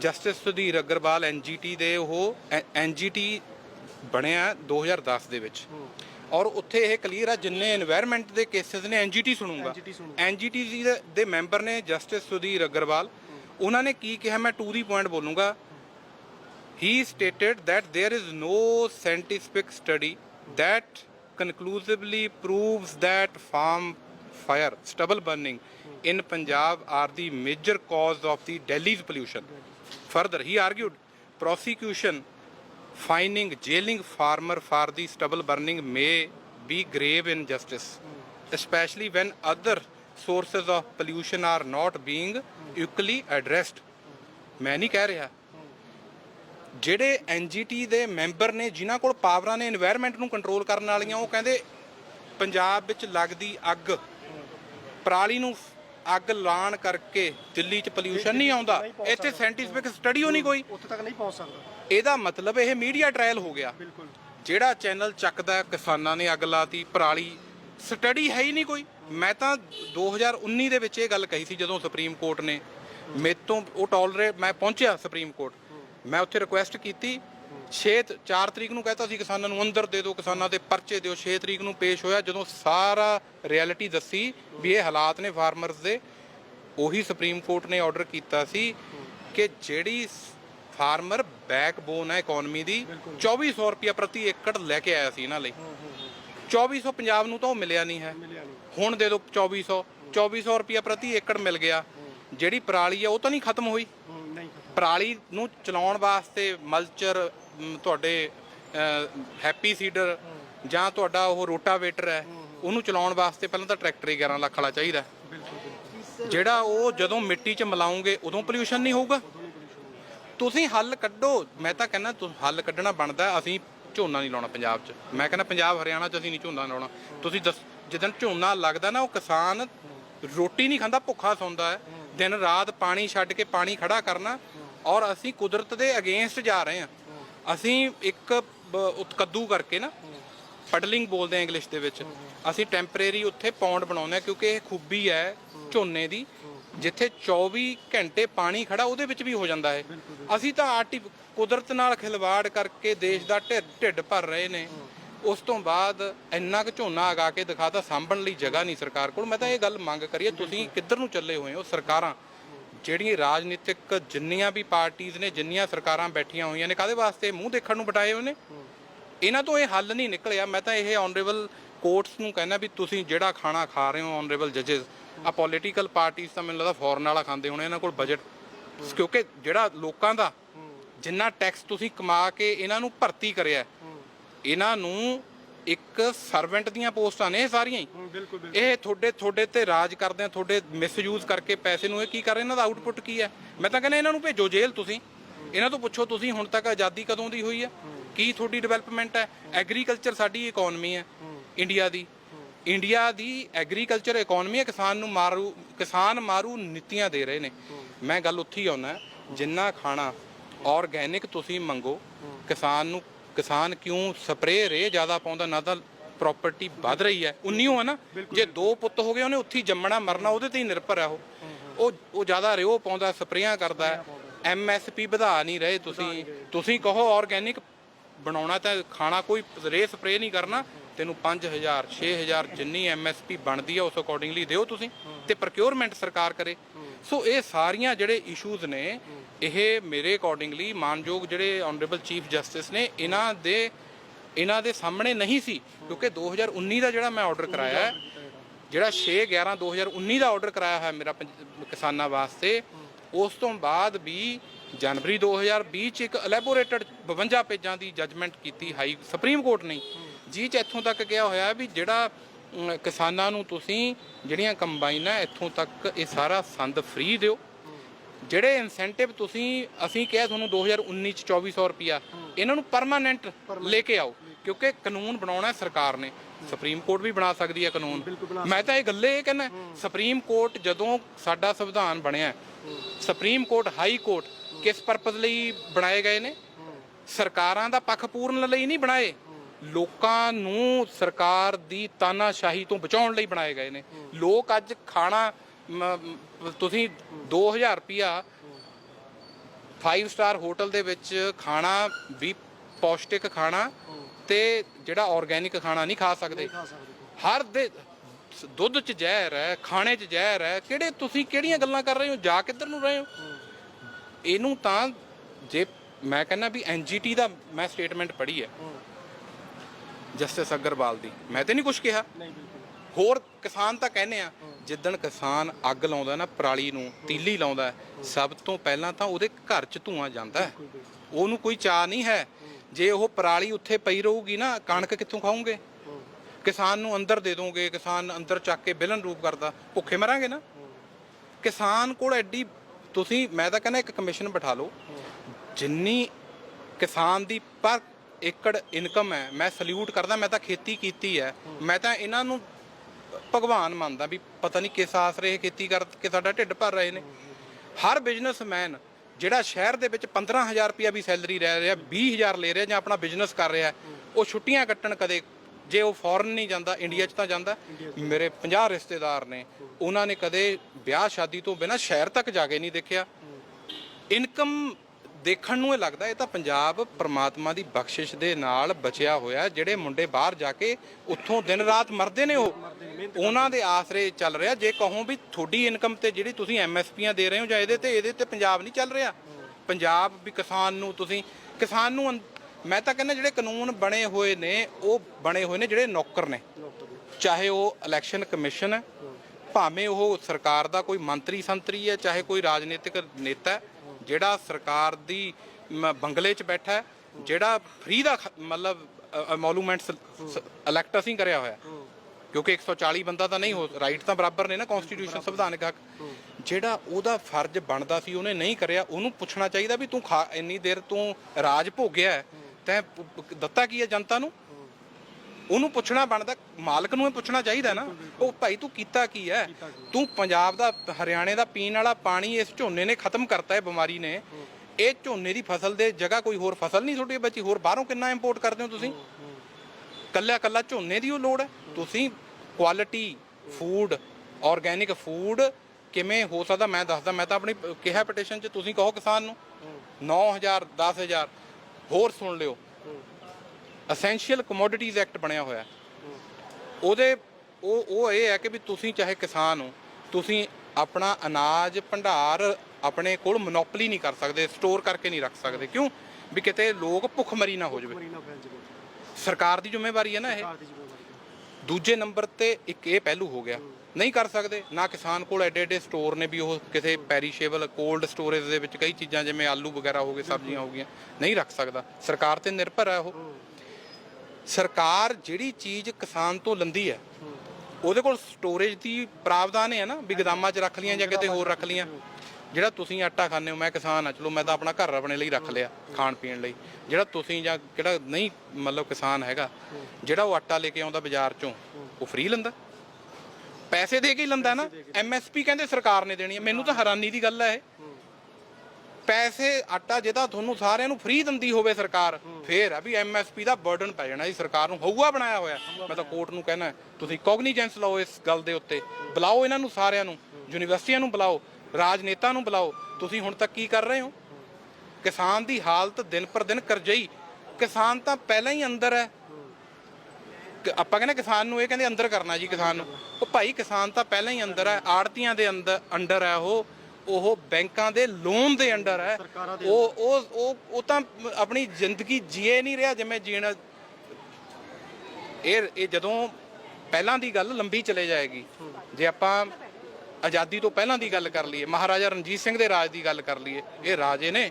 justice Sudhir Agarwal NGT ਦੇ ਉਹ ਐਨਜੀਟੀ ਬਣਿਆ 2010 ਦੇ ਵਿੱਚ। ਔਰ ਉੱਥੇ ਇਹ ਕਲੀਅਰ ਆ ਜਿੰਨੇ এনवायरमेंट ਦੇ ਕੇਸਿਸ ਨੇ ਐਨਜੀਟੀ ਸੁਣੂਗਾ। ਐਨਜੀਟੀ ਦੇ ਮੈਂਬਰ ਨੇ ਜਸਟਿਸ ਸੁਧੀਰ ਅਗਰਵਾਲ ਉਹਨਾਂ ਨੇ ਕੀ ਕਿਹਾ ਮੈਂ ਟੂ ਦੀ ਪੁਆਇੰਟ ਬੋਲੂੰਗਾ। he stated that there is no scientific study that conclusively proves that farm fire stubble burning in punjab are the major cause of the delhi's pollution further he argued prosecution fining jailing farmer for the stubble burning may be grave injustice especially when other sources of pollution are not being equally addressed ਮੈਂ ਨਹੀਂ ਕਹਿ ਰਿਹਾ ਜਿਹੜੇ NGT ਦੇ member ਨੇ ਜਿਨ੍ਹਾਂ ਕੋਲ ਪਾਵਰਾਂ ਨੇ এনवायरमेंट ਨੂੰ ਕੰਟਰੋਲ ਕਰਨ ਵਾਲੀਆਂ ਉਹ ਕਹਿੰਦੇ ਪੰਜਾਬ ਵਿੱਚ ਲੱਗਦੀ ਅੱਗ ਪਰਾਲੀ ਨੂੰ ਅੱਗ ਲਾਣ ਕਰਕੇ ਦਿੱਲੀ 'ਚ ਪੋਲਿਊਸ਼ਨ ਨਹੀਂ ਆਉਂਦਾ। ਇੱਥੇ ਸਾਇੰਟਿਫਿਕ ਸਟੱਡੀ ਹੋ ਨਹੀਂ ਕੋਈ। ਉੱਥੇ ਤੱਕ ਨਹੀਂ ਪਹੁੰਚ ਸਕਦਾ। ਇਹਦਾ ਮਤਲਬ ਇਹ ਮੀਡੀਆ ਟ੍ਰਾਇਲ ਹੋ ਗਿਆ। ਬਿਲਕੁਲ। ਜਿਹੜਾ ਚੈਨਲ ਚੱਕਦਾ ਕਿਸਾਨਾਂ ਨੇ ਅੱਗ ਲਾਤੀ ਪਰਾਲੀ ਸਟੱਡੀ ਹੈ ਹੀ ਨਹੀਂ ਕੋਈ। ਮੈਂ ਤਾਂ 2019 ਦੇ ਵਿੱਚ ਇਹ ਗੱਲ ਕਹੀ ਸੀ ਜਦੋਂ ਸੁਪਰੀਮ ਕੋਰਟ ਨੇ। ਮੇਰੇ ਤੋਂ ਉਹ ਟੋਲਰੇ ਮੈਂ ਪਹੁੰਚਿਆ ਸੁਪਰੀਮ ਕੋਰਟ। ਮੈਂ ਉੱਥੇ ਰਿਕੁਐਸਟ ਕੀਤੀ 6 4 ਤਰੀਕ ਨੂੰ ਕਹਤਾ ਸੀ ਕਿਸਾਨਾਂ ਨੂੰ ਅੰਦਰ ਦੇ ਦਿਓ ਕਿਸਾਨਾਂ ਦੇ ਪਰਚੇ ਦਿਓ 6 ਤਰੀਕ ਨੂੰ ਪੇਸ਼ ਹੋਇਆ ਜਦੋਂ ਸਾਰਾ ਰਿਐਲਿਟੀ ਦੱਸੀ ਵੀ ਇਹ ਹਾਲਾਤ ਨੇ ਫਾਰਮਰਸ ਦੇ। ਉਹੀ ਸੁਪਰੀਮ ਕੋਰਟ ਨੇ ਆਰਡਰ ਕੀਤਾ ਸੀ ਕਿ ਜਿਹੜੀ ਫਾਰਮਰ ਬੈਕਬੋਨ ਹੈ ਇਕਨੋਮੀ ਦੀ 2400 ਰੁਪਿਆ ਪ੍ਰਤੀ ਏਕੜ ਲੈ ਕੇ ਆਇਆ ਸੀ ਇਹਨਾਂ ਲਈ। 2400 ਪੰਜਾਬ ਨੂੰ ਤਾਂ ਉਹ ਮਿਲਿਆ ਨਹੀਂ ਹੈ। ਹੁਣ ਦੇ ਦਿਓ 2400 2400 ਰੁਪਿਆ ਪ੍ਰਤੀ ਏਕੜ ਮਿਲ ਗਿਆ। ਜਿਹੜੀ ਪਰਾਲੀ ਆ ਉਹ ਤਾਂ ਨਹੀਂ ਖਤਮ ਹੋਈ। ਪਰਾਲੀ ਨੂੰ ਚਲਾਉਣ ਵਾਸਤੇ ਮਲਚਰ ਤੁਹਾਡੇ ਹੈਪੀ ਸੀਡਰ ਜਾਂ ਤੁਹਾਡਾ ਉਹ ਰੋਟਾਵੇਟਰ ਹੈ, ਉਹਨੂੰ ਚਲਾਉਣ ਵਾਸਤੇ ਪਹਿਲਾਂ ਤਾਂ ਟਰੈਕਟਰ ਹੀ 11 ਲੱਖ ਵਾਲਾ ਚਾਹੀਦਾ ਜਿਹੜਾ ਉਹ ਜਦੋਂ ਮਿੱਟੀ 'ਚ ਮਿਲਾਉਂਗੇ, ਉਦੋਂ ਪੋਲਿਊਸ਼ਨ ਨਹੀਂ ਹੋਊਗਾ? ਤੁਸੀਂ ਹੱਲ ਕੱਢੋ। ਮੈਂ ਤਾਂ ਕਹਿੰਦਾ ਤੁਸੀਂ ਹੱਲ ਕੱਢਣਾ ਬਣਦਾ ਅਸੀਂ ਝੋਨਾ ਨਹੀਂ ਲਾਉਣਾ ਪੰਜਾਬ 'ਚ। ਮੈਂ ਕਹਿੰਦਾ ਪੰਜਾਬ, ਹਰਿਆਣਾ 'ਚ ਅਸੀਂ ਨਹੀਂ ਝੋਨਾ ਲਾਉਣਾ। ਤੁਸੀਂ ਦੱਸ, ਜਦੋਂ ਝੋਨਾ ਲੱਗਦਾ ਨਾ, ਉਹ ਕਿਸਾਨ ਰੋਟੀ ਨਹੀਂ ਖਾਂਦਾ, ਭੁੱਖਾ ਸੌਂਦਾ ਹੈ। ਦਿਨ ਰਾਤ ਪਾਣੀ ਛੱਡ ਕੇ ਪਾਣੀ ਖੜਾ ਕਰਨਾ ਔਰ ਅਸੀਂ ਕੁਦਰਤ ਦੇ ਅਗੇਂਸਟ ਜਾ ਰਹੇ ਹਾਂ। ਅਸੀਂ ਇੱਕ ਬ- ਕਰਕੇ ਨਾ ਪਡਲਿੰਗ ਬੋਲਦੇ ਆ ਇੰਗਲਿਸ਼ ਦੇ ਵਿੱਚ। ਅਸੀਂ ਟੈਂਪਰੇਰੀ ਉੱਥੇ ਪੌਂਡ ਬਣਾਉਂਦੇ ਆ ਕਿਉਂਕਿ ਇਹ ਖੂਬੀ ਹੈ ਝੋਨੇ ਦੀ। ਜਿੱਥੇ 24 ਘੰਟੇ ਪਾਣੀ ਖੜਾ, ਉਹਦੇ ਵਿੱਚ ਵੀ ਹੋ ਜਾਂਦਾ ਹੈ। ਅਸੀਂ ਤਾਂ ਆਰਟੀ, ਕੁਦਰਤ ਨਾਲ ਖਿਲਵਾੜ ਕਰਕੇ ਦੇਸ਼ ਦਾ ਢਿੱਡ ਢਿੱਡ ਭਰ ਰਹੇ ਨੇ। ਉਸ ਤੋਂ ਬਾਅਦ ਇੰਨਾ ਕੁ ਝੋਨਾ ਅਗਾ ਕੇ ਦਿਖਾਤਾ ਸਾਂਭਣ ਲਈ ਜਗ੍ਹਾ ਨਹੀਂ ਸਰਕਾਰ ਕੋਲ। ਮੈਂ ਤਾਂ ਇਹ ਗੱਲ ਮੰਗ ਕਰੀਏ ਤੁਸੀਂ ਕਿੱਧਰ ਨੂੰ ਚੱਲੇ ਹੋਏ ਹੋ ਸਰਕਾਰਾਂ? ਜਿਹੜੀਆਂ ਰਾਜਨੀਤਿਕ ਜਿੰਨੀਆਂ ਵੀ ਪਾਰਟੀਆਂ ਨੇ, ਜਿੰਨੀਆਂ ਸਰਕਾਰਾਂ ਬੈਠੀਆਂ ਹੋਈਆਂ ਨੇ ਕਾਦੇ ਵਾਸਤੇ? ਮੂੰਹ ਦੇਖਣ ਨੂੰ ਬਿਠਾਏ ਹੋਏ ਨੇ। ਇਹਨਾਂ ਤੋਂ ਇਹ ਹੱਲ ਨਹੀਂ ਨਿਕਲਿਆ। ਮੈਂ ਤਾਂ ਇਹ ਆਨਰੇਬਲ ਕੋਰਟਸ ਨੂੰ ਕਹਿੰਦਾ ਵੀ ਤੁਸੀਂ ਜਿਹੜਾ ਖਾਣਾ ਖਾ ਰਹੇ ਹੋ ਆਨਰੇਬਲ ਜੱਜਸ ਆ ਪੋਲੀਟੀਕਲ ਪਾਰਟੀਆਂ ਤਾਂ ਮੈਨੂੰ ਲੱਗਦਾ ਫੋਰਨ ਵਾਲਾ ਖਾਂਦੇ ਹੋਣੇ, ਇਹਨਾਂ ਕੋਲ ਬਜਟ ਕਿਉਂਕਿ ਜਿਹੜਾ ਲੋਕਾਂ ਦਾ ਜਿੰਨਾ ਟੈਕਸ ਤੁਸੀਂ ਕਮਾ ਕੇ ਇਹਨਾਂ ਨੂੰ ਭਰਤੀ ਕਰਿਆ, ਇਹਨਾਂ ਨੂੰ ਇੱਕ ਸਰਵੈਂਟ ਦੀਆਂ ਪੋਸਟਾਂ ਨੇ ਇਹ ਸਾਰੀਆਂ ਹੀ। ਬਿਲਕੁਲ ਇਹ ਤੁਹਾਡੇ ਤੁਹਾਡੇ ਤੇ ਰਾਜ ਕਰਦੇ ਆ ਤੁਹਾਡੇ ਮਿਸਯੂਜ਼ ਕਰਕੇ ਪੈਸੇ ਨੂੰ ਇਹ ਕੀ ਕਰ ਰਹੇ? ਇਹਨਾਂ ਦਾ ਆਊਟਪੁੱਟ ਕੀ ਹੈ? ਮੈਂ ਤਾਂ ਕਹਿੰਦਾ ਇਹਨਾਂ ਨੂੰ ਭੇਜੋ ਜੇਲ੍ਹ ਤੁਸੀਂ। ਇਹਨਾਂ ਤੋਂ ਪੁੱਛੋ ਤੁਸੀਂ ਹੁਣ ਤੱਕ ਆਜ਼ਾਦੀ ਕਦੋਂ ਦੀ ਹੋਈ ਹੈ? ਕੀ ਤੁਹਾਡੀ ਡਿਵੈਲਪਮੈਂਟ ਹੈ? ਐਗਰੀਕਲਚਰ ਸਾਡੀ ਇਕਨੋਮੀ ਹੈ। ਇੰਡੀਆ ਦੀ। ਇੰਡੀਆ ਦੀ ਐਗਰੀਕਲਚਰ ਇਕਨੋਮੀ ਹੈ। ਕਿਸਾਨ ਨੂੰ ਮਾਰੂ ਕਿਸਾਨ ਮਾਰੂ ਨੀਤੀਆਂ ਦੇ ਰਹੇ ਨੇ। ਮੈਂ ਗੱਲ ਉੱਥੇ ਹੀ ਆਉਣਾ ਜਿੰਨਾ ਖਾਣਾ ਆਰਗੈਨਿਕ ਤੁਸੀਂ ਮੰਗੋ ਕਿਸਾਨ ਨੂੰ ਕਿਸਾਨ ਕਿਉਂ ਸਪਰੇਅ ਰੇ ਜ਼ਿਆਦਾ ਪਾਉਂਦਾ ਨਾ ਤਾਂ ਪ੍ਰਾਪਰਟੀ ਵੱਧ ਰਹੀ ਹੈ। ਉਨੀਓ ਹੈ ਨਾ ਜੇ ਦੋ ਪੁੱਤ ਹੋ ਗਏ ਉਹਨੇ ਉੱਥੇ ਜੰਮਣਾ ਮਰਨਾ ਉਹਦੇ ਤੇ ਹੀ ਨਿਰਭਰ ਹੈ ਉਹ। ਉਹ ਉਹ ਜ਼ਿਆਦਾ ਰਿਓ ਪਾਉਂਦਾ ਸਪਰੇਆਂ ਕਰਦਾ ਐਮਐਸਪੀ ਵਧਾ ਨਹੀਂ ਰਹੇ ਤੁਸੀਂ। ਤੁਸੀਂ ਕਹੋ ਆਰਗੈਨਿਕ ਬਣਾਉਣਾ ਤਾਂ ਖਾਣਾ ਕੋਈ ਰੇ ਸਪਰੇਅ ਨਹੀਂ ਕਰਨਾ। ਤੈਨੂੰ 5000 6000 ਜਿੰਨੀ ਐਮਐਸਪੀ ਬਣਦੀ ਹੈ ਉਸ ਅਕੋਰਡਿੰਗਲੀ ਦਿਓ ਤੁਸੀਂ। ਤੇ ਪ੍ਰੋਕਿਉਰਮੈਂਟ ਸਰਕਾਰ ਕਰੇ। ਸੋ ਇਹ ਸਾਰੀਆਂ ਜਿਹੜੇ ਇਸ਼ੂਜ਼ ਨੇ, ਇਹ ਮੇਰੇ ਅਕੋਰਡਿੰਗਲੀ ਮਾਨਯੋਗ ਜਿਹੜੇ ਆਨਰੇਬਲ ਚੀਫ ਜਸਟਿਸ ਨੇ, ਇਹਨਾਂ ਦੇ ਇਹਨਾਂ ਦੇ ਸਾਹਮਣੇ ਨਹੀਂ ਸੀ, ਕਿਉਂਕਿ 2019 ਦਾ ਜਿਹੜਾ ਮੈਂ ਆਰਡਰ ਕਰਾਇਆ ਹੈ, ਜਿਹੜਾ 6 11 2019 ਦਾ ਆਰਡਰ ਕਰਾਇਆ ਹੋਇਆ ਮੇਰਾ ਪੰਜ- ਕਿਸਾਨਾਂ ਵਾਸਤੇ, ਉਸ ਤੋਂ ਬਾਅਦ ਵੀ ਜਨਵਰੀ 2020 ਚ ਇੱਕ ਅਲੈਬੋਰੇਟਡ 52 ਪੇਜਾਂ ਦੀ ਜੱਜਮੈਂਟ ਕੀਤੀ ਹਾਈ, ਸੁਪਰੀਮ ਕੋਰਟ ਨੇ। ਜੀ ਚ ਇੱਥੋਂ ਤੱਕ ਕਿਹਾ ਹੋਇਆ ਵੀ ਜਿਹੜਾ ਕਿਸਾਨਾਂ ਨੂੰ ਤੁਸੀਂ ਜਿਹੜੀਆਂ ਕੰਬਾਈਨਾਂ ਇੱਥੋਂ ਤੱਕ ਇਹ ਸਾਰਾ ਸੰਦ ਫ੍ਰੀ ਦਿਓ। ਜਿਹੜੇ ਇਨਸੈਂਟਿਵ ਤੁਸੀਂ ਅਸੀਂ ਕਿਹਾ ਤੁਹਾਨੂੰ 2019 ਚ 2400 ਰੁਪਿਆ ਇਹਨਾਂ ਨੂੰ ਪਰਮਾਨੈਂਟ ਲੈ ਕੇ ਆਓ ਕਿਉਂਕਿ ਕਾਨੂੰਨ ਬਣਾਉਣਾ ਸਰਕਾਰ ਨੇ। ਸੁਪਰੀਮ ਕੋਰਟ ਵੀ ਬਣਾ ਸਕਦੀ ਹੈ ਕਾਨੂੰਨ। ਮੈਂ ਤਾਂ ਇਹ ਗੱਲੇ ਇਹ ਕਹਿੰਦਾ ਸੁਪਰੀਮ ਕੋਰਟ ਜਦੋਂ ਸਾਡਾ ਸੰਵਿਧਾਨ ਬਣਿਆ ਸੁਪਰੀਮ ਕੋਰਟ ਹਾਈ ਕੋਰਟ ਕਿਸ ਪਰਪਸ ਲਈ ਬਣਾਏ ਗਏ ਨੇ? ਸਰਕਾਰਾਂ ਦਾ ਪੱਖ ਪੂਰਨ ਲਈ ਨਹੀਂ ਬਣਾਏ। ਲੋਕਾਂ ਨੂੰ ਸਰਕਾਰ ਦੀ ਤਾਨਾਸ਼ਾਹੀ ਤੋਂ ਬਚਾਉਣ ਲਈ ਬਣਾਏ ਗਏ ਨੇ। ਲੋਕ ਅੱਜ ਖਾਣਾ ਤੁਸੀਂ 2000 ਰੁਪਿਆ 5 ਸਟਾਰ ਹੋਟਲ ਦੇ ਵਿੱਚ ਖਾਣਾ ਵੀ ਪੌਸ਼ਟਿਕ ਖਾਣਾ ਤੇ ਜਿਹੜਾ ਆਰਗੇਨਿਕ ਖਾਣਾ ਨਹੀਂ ਖਾ ਸਕਦੇ। ਹਰ ਦੇ ਦੁੱਧ 'ਚ ਜ਼ਹਿਰ ਹੈ ਖਾਣੇ 'ਚ ਜ਼ਹਿਰ ਹੈ ਕਿਹੜੇ ਤੁਸੀਂ ਕਿਹੜੀਆਂ ਗੱਲਾਂ ਕਰ ਰਹੇ ਹੋ ਜਾ ਕਿੱਧਰ ਨੂੰ ਰਹੇ ਹੋ? ਇਹਨੂੰ ਤਾਂ ਜੇ ਮੈਂ ਕਹਿੰਦਾ ਵੀ ਐਨਜੀਟੀ ਦਾ ਮੈਂ ਸਟੇਟਮੈਂਟ ਪੜ੍ਹੀ ਹੈ। ਜਸਟਿਸ ਅਗਰਵਾਲ ਦੀ। ਮੈਂ ਤੇ ਨਹੀਂ ਕੁਝ ਕਿਹਾ। ਹੋਰ ਕਿਸਾਨ ਤਾਂ ਕਹਿੰਦੇ ਆ ਜਿੱਦਣ ਕਿਸਾਨ ਅੱਗ ਲਾਉਂਦਾ ਨਾ ਪਰਾਲੀ ਨੂੰ ਤੀਲੀ ਲਾਉਂਦਾ ਸਭ ਤੋਂ ਪਹਿਲਾਂ ਤਾਂ ਉਹਦੇ ਘਰ 'ਚ ਧੂਆਂ ਜਾਂਦਾ। ਉਹਨੂੰ ਕੋਈ ਚਾਹ ਨਹੀਂ ਹੈ। ਜੇ ਉਹ ਪਰਾਲੀ ਉੱਥੇ ਪਈ ਰਹੂਗੀ ਨਾ ਕਣਕ ਕਿੱਥੋਂ ਖਾਓਗੇ ਕਿਸਾਨ ਨੂੰ ਅੰਦਰ ਦੇ ਦੋਗੇ ਕਿਸਾਨ ਅੰਦਰ ਚੱਕ ਕੇ ਵਿਲਨ ਰੂਪ ਕਰਦਾ ਭੁੱਖੇ ਮਰਾਂਗੇ ਨਾ? ਕਿਸਾਨ ਕੋਲ ਐਡੀ ਤੁਸੀਂ ਮੈਂ ਤਾਂ ਕਹਿੰਦਾ ਇੱਕ ਕਮਿਸ਼ਨ ਬਿਠਾ ਲਓ। ਜਿੰਨੀ ਕਿਸਾਨ ਦੀ ਪਰ ਏਕੜ ਇਨਕਮ ਹੈ, ਮੈਂ ਸਲੂਟ ਕਰਦਾ, ਮੈਂ ਤਾਂ ਖੇਤੀ ਕੀਤੀ ਹੈ। ਮੈਂ ਤਾਂ ਇਹਨਾਂ ਨੂੰ ਭਗਵਾਨ ਮੰਨਦਾ ਵੀ ਪਤਾ ਨਹੀਂ ਕਿਸ ਆਸਰੇ ਇਹ ਖੇਤੀ ਕਰਕੇ ਸਾਡਾ ਢਿੱਡ ਭਰ ਰਹੇ ਨੇ। ਹਰ ਬਿਜ਼ਨਸਮੈਨ ਜਿਹੜਾ ਸ਼ਹਿਰ ਦੇ ਵਿੱਚ 15000 ਰੁਪਇਆ ਵੀ ਸੈਲਰੀ ਲੈ ਰਿਹਾ 20000 ਲੈ ਰਿਹਾ ਜਾਂ ਆਪਣਾ ਬਿਜ਼ਨਸ ਕਰ ਰਿਹਾ ਉਹ ਛੁੱਟੀਆਂ ਕੱਟਣ ਕਦੇ, ਜੇ ਉਹ ਫੋਰਨ ਨਹੀਂ ਜਾਂਦਾ ਇੰਡੀਆ 'ਚ ਤਾਂ ਜਾਂਦਾ। ਮੇਰੇ 50 ਰਿਸ਼ਤੇਦਾਰ ਨੇ, ਉਹਨਾਂ ਨੇ ਕਦੇ ਵਿਆਹ ਸ਼ਾਦੀ ਤੋਂ ਬਿਨਾਂ ਸ਼ਹਿਰ ਤੱਕ ਜਾ ਕੇ ਨਹੀਂ ਦੇਖਿਆ। ਇਨਕਮ ਦੇਖਣ ਨੂੰ ਇਹ ਲੱਗਦਾ ਇਹ ਤਾਂ ਪੰਜਾਬ ਪ੍ਰਮਾਤਮਾ ਦੀ ਬਖਸ਼ਿਸ਼ ਦੇ ਨਾਲ ਬਚਿਆ ਹੋਇਆ ਜਿਹੜੇ ਮੁੰਡੇ ਬਾਹਰ ਜਾ ਕੇ ਉੱਥੋਂ ਦਿਨ ਰਾਤ ਮਰਦੇ ਨੇ ਉਹ, ਉਹਨਾਂ ਦੇ ਆਸਰੇ ਚੱਲ ਰਿਹਾ। ਜੇ ਕਹੋ ਵੀ ਤੁਹਾਡੀ ਇਨਕਮ ਤੇ ਜਿਹੜੀ ਤੁਸੀਂ ਐਮਐਸਪੀਆਂ ਦੇ ਰਹੇ ਹੋ ਜਾਂ ਇਹਦੇ ਤੇ ਇਹਦੇ ਤੇ ਪੰਜਾਬ ਨਹੀਂ ਚੱਲ ਰਿਹਾ। ਪੰਜਾਬ ਵੀ ਕਿਸਾਨ ਨੂੰ ਤੁਸੀਂ, ਕਿਸਾਨ ਨੂੰ ਮੈਂ ਤਾਂ ਕਹਿੰਦਾ ਜਿਹੜੇ ਕਾਨੂੰਨ ਬਣੇ ਹੋਏ ਨੇ, ਉਹ ਬਣੇ ਹੋਏ ਨੇ ਜਿਹੜੇ ਨੌਕਰ ਨੇ। ਚਾਹੇ ਉਹ ਇਲੈਕਸ਼ਨ ਕਮਿਸ਼ਨ ਹੈ, ਭਾਵੇਂ ਉਹ ਸਰਕਾਰ ਦਾ ਕੋਈ ਮੰਤਰੀ ਸੰਤਰੀ ਹੈ, ਚਾਹੇ ਕੋਈ ਰਾਜਨੀਤਿਕ ਨੇਤਾ ਹੈ ਜਿਹੜਾ ਸਰਕਾਰ ਦੀ ਮ- ਬੰਗਲੇ 'ਚ ਬੈਠਾ ਹੈ ਜਿਹੜਾ ਫ੍ਰੀ ਦਾ ਖ- ਮਤਲਬ ਐਮੋਲੂਮੈਂਟਸ ਇਲੈਕਟ ਅਸੀਂ ਕਰਿਆ ਹੋਇਆ ਕਿਉਂਕਿ 140 ਬੰਦਾ ਤਾਂ ਨਹੀਂ ਹੋ ਰਾਈਟ ਤਾਂ ਬਰਾਬਰ ਨੇ ਨਾ ਕਨਸਟੀਟਿਊਸ਼ਨ ਸੰਵਿਧਾਨਕ ਹੱਕ। ਜਿਹੜਾ ਉਹਦਾ ਫਰਜ਼ ਬਣਦਾ ਸੀ ਉਹਨੇ ਨਹੀਂ ਕਰਿਆ ਉਹਨੂੰ ਪੁੱਛਣਾ ਚਾਹੀਦਾ ਵੀ ਤੂੰ ਖਾ ਇੰਨੀ ਦੇਰ ਤੂੰ ਰਾਜ ਭੋਗਿਆ ਹੈ, ਤੈਂ ਪ- ਪ- ਦਿੱਤਾ ਕੀ ਹੈ ਜਨਤਾ ਨੂੰ? ਉਹਨੂੰ ਪੁੱਛਣਾ ਬਣਦਾ ਮਾਲਕ ਨੂੰ ਇਹ ਪੁੱਛਣਾ ਚਾਹੀਦਾ ਨਾ ਉਹ ਭਾਈ ਤੂੰ ਕੀਤਾ ਕੀ ਹੈ? ਤੂੰ ਪੰਜਾਬ ਦਾ ਹਰਿਆਣੇ ਦਾ ਪੀਣ ਵਾਲਾ ਪਾਣੀ ਇਸ ਝੋਨੇ ਨੇ ਖਤਮ ਕਰਤਾ ਹੈ ਬਿਮਾਰੀ ਨੇ। ਇਹ ਝੋਨੇ ਦੀ ਫਸਲ ਦੇ ਜਗ੍ਹਾ ਕੋਈ ਹੋਰ ਫਸਲ ਨਹੀਂ ਤੁਹਾਡੀ ਬਚੀ ਹੋਰ ਬਾਹਰੋਂ ਕਿੰਨਾ ਇੰਪੋਰਟ ਕਰਦੇ ਹੋ ਤੁਸੀਂ? ਕੱਲਾ ਕੱਲਾ ਝੋਨੇ ਦੀ ਉਹ ਲੋੜ ਹੈ। ਤੁਸੀਂ ਕੁਆਲਿਟੀ ਫੂਡ ਆਰਗੇਨਿਕ ਫੂਡ ਕਿਵੇਂ ਹੋ ਸਕਦਾ? ਮੈਂ ਦੱਸਦਾ ਮੈਂ ਤਾਂ ਆਪਣੀ ਕਿਹਾ ਪਟੀਸ਼ਨ 'ਚ ਤੁਸੀਂ ਕਹੋ ਕਿਸਾਨ ਨੂੰ। 9000 10000 ਹੋਰ ਸੁਣ ਲਿਓ। ਅਸੈਂਸ਼ੀਅਲ ਕਮੋਡਿਟੀਜ਼ ਐਕਟ ਬਣਿਆ ਹੋਇਆ। ਉਹਦੇ ਉਹ ਉਹ ਇਹ ਹੈ ਕਿ ਵੀ ਤੁਸੀਂ ਚਾਹੇ ਕਿਸਾਨ ਹੋ ਤੁਸੀਂ ਆਪਣਾ ਅਨਾਜ ਭੰਡਾਰ ਆਪਣੇ ਕੋਲ ਮੋਨੋਪਲੀ ਨਹੀਂ ਕਰ ਸਕਦੇ ਸਟੋਰ ਕਰਕੇ ਨਹੀਂ ਰੱਖ ਸਕਦੇ। ਕਿਉਂ? ਵੀ ਕਿਤੇ ਲੋਕ ਭੁੱਖਮਰੀ ਨਾ ਹੋ ਜਾਵੇ। ਸਰਕਾਰ ਦੀ ਜ਼ਿੰਮੇਵਾਰੀ ਹੈ ਨਾ ਇਹ। ਦੂਜੇ ਨੰਬਰ ਤੇ ਇੱਕ ਇਹ ਪਹਿਲੂ ਹੋ ਗਿਆ। ਨਹੀਂ ਕਰ ਸਕਦੇ। ਨਾ ਕਿਸਾਨ ਕੋਲ ਐਡੇ ਐਡੇ ਸਟੋਰ ਨੇ ਵੀ ਉਹ ਕਿਸੇ ਪੈਰੀਸ਼ੇਬਲ ਕੋਲਡ ਸਟੋਰੇਜ ਦੇ ਵਿੱਚ ਕਈ ਚੀਜ਼ਾਂ ਜਿਵੇਂ ਆਲੂ ਵਗੈਰਾ ਹੋ ਗਏ ਸਬਜ਼ੀਆਂ ਹੋ ਗਈਆਂ ਨਹੀਂ ਰੱਖ ਸਕਦਾ। ਸਰਕਾਰ ਤੇ ਨਿਰਭਰ ਹੈ ਉਹ। ਸਰਕਾਰ ਜਿਹੜੀ ਚੀਜ਼ ਕਿਸਾਨ ਤੋਂ ਲੰਦੀ ਹੈ ਉਹਦੇ ਕੋਲ ਸਟੋਰੇਜ ਦੀ ਪ੍ਰਾਵਧਾਨ ਹੈ ਨਾ ਵੀ ਗਦਾਮਾਂ 'ਚ ਰੱਖ ਲੀਆਂ ਜਾਂ ਕਿਤੇ ਹੋਰ ਰੱਖ ਲੀਆਂ ਜਿਹੜਾ ਤੁਸੀਂ ਆਟਾ ਖਾਂਦੇ ਹੋ ਮੈਂ ਕਿਸਾਨ ਆ ਚਲੋ ਮੈਂ ਤਾਂ ਆਪਣਾ ਘਰ ਆਪਣੇ ਲਈ ਰੱਖ ਲਿਆ ਖਾਣ ਪੀਣ ਲਈ। ਜਿਹੜਾ ਤੁਸੀਂ ਜਾਂ ਕਿਹੜਾ ਨਹੀਂ ਮਤਲਬ ਕਿਸਾਨ ਹੈਗਾ ਜਿਹੜਾ ਉਹ ਆਟਾ ਲੈ ਕੇ ਆਉਂਦਾ ਬਾਜ਼ਾਰ 'ਚੋਂ ਉਹ ਫ੍ਰੀ ਲੈਂਦਾ। ਪੈਸੇ ਦੇ ਕੇ ਹੀ ਲੈਂਦਾ ਨਾ। ਐਮਐਸਪੀ ਕਹਿੰਦੇ ਸਰਕਾਰ ਨੇ ਦੇਣੀ ਹੈ। ਮੈਨੂੰ ਤਾਂ ਹੈਰਾਨੀ ਦੀ ਗੱਲ ਹੈ ਇਹ। ਪੈਸੇ ਆਟਾ ਜਿਹਦਾ ਤੁਹਾਨੂੰ ਸਾਰਿਆਂ ਨੂੰ ਫ੍ਰੀ ਦਿੰਦੀ ਹੋਵੇ ਸਰਕਾਰ ਫੇਰ ਆ ਵੀ ਐਮਐਸਪੀ ਦਾ ਬਰਡਨ ਪੈ ਜਾਣਾ ਜੀ ਸਰਕਾਰ ਨੂੰ ਹਊਆ ਬਣਾਇਆ ਹੋਇਆ। ਮੈਂ ਤਾਂ ਕੋਰਟ ਨੂੰ ਕਹਿਣਾ ਤੁਸੀਂ ਕੋਗਨੀਜੈਂਸ ਲਓ ਇਸ ਗੱਲ ਦੇ ਉੱਤੇ। ਬੁਲਾਓ ਇਹਨਾਂ ਨੂੰ ਸਾਰਿਆਂ ਨੂੰ ਯੂਨੀਵਰਸਿਟੀਆਂ ਨੂੰ ਬੁਲਾਓ ਰਾਜਨੇਤਾ ਨੂੰ ਬੁਲਾਓ। ਤੁਸੀਂ ਹੁਣ ਤੱਕ ਕੀ ਕਰ ਰਹੇ ਹੋ? ਕਿਸਾਨ ਦੀ ਹਾਲਤ ਦਿਨ ਪਰ ਦਿਨ ਕਰਜਈ। ਕਿਸਾਨ ਤਾਂ ਪਹਿਲਾਂ ਹੀ ਅੰਦਰ ਹੈ। ਆਪਾਂ ਕਹਿੰਦੇ ਕਿਸਾਨ ਨੂੰ ਇਹ ਕਹਿੰਦੇ ਅੰਦਰ ਕਰਨਾ ਜੀ ਕਿਸਾਨ ਨੂੰ। ਉਹ ਭਾਈ ਕਿਸਾਨ ਤਾਂ ਪਹਿਲਾਂ ਹੀ ਅੰਦਰ ਹੈ ਆੜਤੀਆਂ ਦੇ ਅੰਦਰ ਅੰਡਰ ਹੈ ਉਹ। ਉਹ ਬੈਂਕਾਂ ਦੇ ਲੋਨ ਦੇ ਅੰਡਰ ਹੈ। ਉਹ ਉਹ ਉਹ ਉਹ ਤਾਂ ਆਪਣੀ ਜ਼ਿੰਦਗੀ ਜੀਏ ਨਹੀਂ ਰਿਹਾ ਜਿਵੇਂ ਜੀਣਾ ਇਹ ਇਹ ਜਦੋਂ ਪਹਿਲਾਂ ਦੀ ਗੱਲ ਲੰਬੀ ਚਲੇ ਜਾਏਗੀ। ਜੇ ਆਪਾਂ ਆਜ਼ਾਦੀ ਤੋਂ ਪਹਿਲਾਂ ਦੀ ਗੱਲ ਕਰ ਲਈਏ ਮਹਾਰਾਜਾ ਰਣਜੀਤ ਸਿੰਘ ਦੇ ਰਾਜ ਦੀ ਗੱਲ ਕਰ ਲਈਏ ਇਹ ਰਾਜੇ ਨੇ।